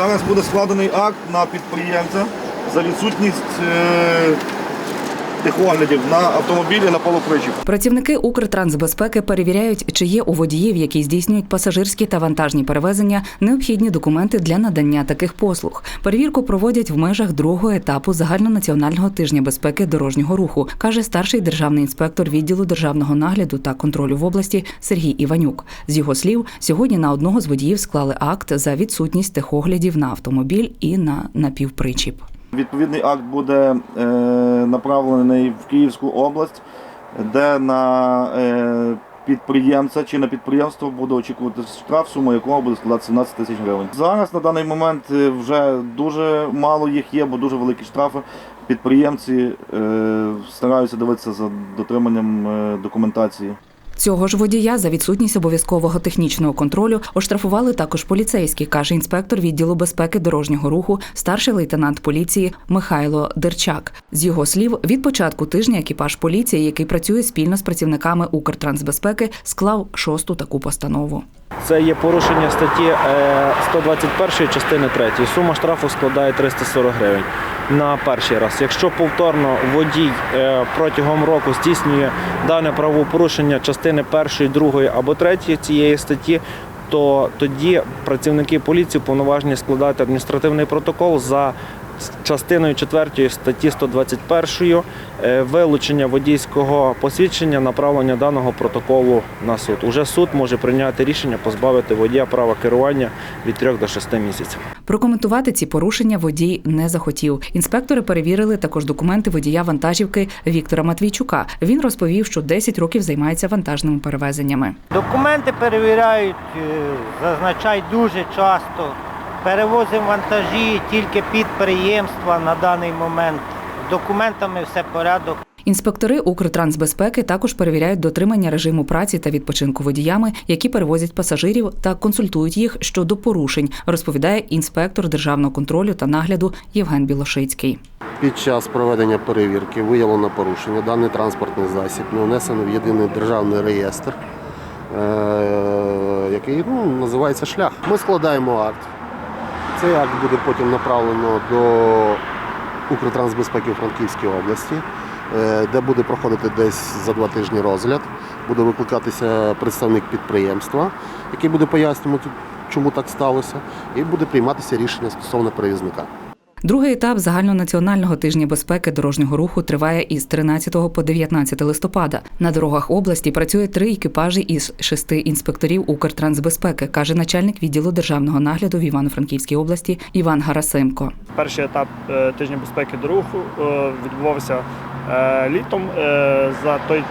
Зараз буде складений акт на підприємця за відсутність е, техоглядів на автомобілі на полупричіп. Працівники Укртрансбезпеки перевіряють, чи є у водіїв, які здійснюють пасажирські та вантажні перевезення, необхідні документи для надання таких послуг. Перевірку проводять в межах другого етапу загальнонаціонального тижня безпеки дорожнього руху, каже старший державний інспектор відділу державного нагляду та контролю в області Сергій Іванюк. З його слів, сьогодні на одного з водіїв склали акт за відсутність техоглядів на автомобіль і на напівпричіп. Відповідний акт буде е, направлений в Київську область, де на е, підприємця чи на підприємство буде очікувати штраф, сума якого буде складати 17 тисяч гривень. Зараз на даний момент е, вже дуже мало їх є, бо дуже великі штрафи. Підприємці стараються дивитися за дотриманням документації. Цього ж водія за відсутність обов'язкового технічного контролю оштрафували також поліцейські, каже інспектор відділу безпеки дорожнього руху, старший лейтенант поліції Михайло Дерчак. З його слів, від початку тижня екіпаж поліції, який працює спільно з працівниками Укртрансбезпеки, склав шосту таку постанову. Це є порушення статті е, 121 частини 3. Сума штрафу складає 340 гривень на перший раз. Якщо повторно водій е, протягом року здійснює дане правопорушення частини 1, 2 або третьої цієї статті, то тоді працівники поліції повноважені складати адміністративний протокол за частиною 4 статті 121 е, вилучення водійського посвідчення, направлення даного протоколу на суд. Уже суд може прийняти рішення позбавити водія права керування від 3 до 6 місяців. Прокоментувати ці порушення водій не захотів. Інспектори перевірили також документи водія вантажівки Віктора Матвійчука. Він розповів, що 10 років займається вантажними перевезеннями. Документи перевіряють, е, зазначають дуже часто. Перевозимо вантажі тільки підприємства на даний момент. З документами все порядок. Інспектори Укртрансбезпеки також перевіряють дотримання режиму праці та відпочинку водіями, які перевозять пасажирів та консультують їх щодо порушень, розповідає інспектор державного контролю та нагляду Євген Білошицький. Під час проведення перевірки виявлено порушення. Даний транспортний засіб не внесено в єдиний державний реєстр, е, який ну, називається шлях. Ми складаємо акт. Цей акт буде потім направлено до Укртрансбезпеки у Франківській області, е, де буде проходити десь за два тижні розгляд. Буде викликатися представник підприємства, який буде пояснювати, чому так сталося, і буде прийматися рішення стосовно перевізника. Другий етап загальнонаціонального тижня безпеки дорожнього руху триває із 13 по 19 листопада. На дорогах області працює три екіпажі із шести інспекторів Укртрансбезпеки, каже начальник відділу державного нагляду в Івано-Франківській області Іван Гарасимко. Перший етап е, тижня безпеки дорогу е, відбувався е, літом. За той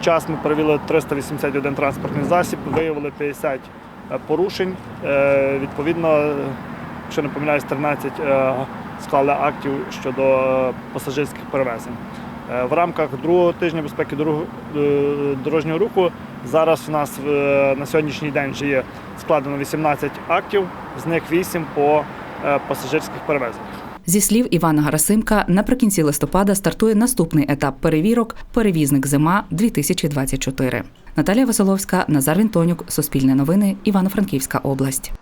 час ми перевели 381 транспортний засіб, виявили 50 порушень. Відповідно, якщо не помиляюсь, 13 е, склали актів щодо е, пасажирських перевезень. Е, В рамках другого тижня безпеки е, дорожнього руху зараз у нас на сьогоднішній день вже є складено 18 актів, з них 8 по пасажирських перевезеннях. Зі слів Івана Гарасимка, наприкінці листопада стартує наступний етап перевірок Перевізник зима 2024 Наталія Василовська, Назар Вінтонюк, Суспільне новини, Івано-Франківська область.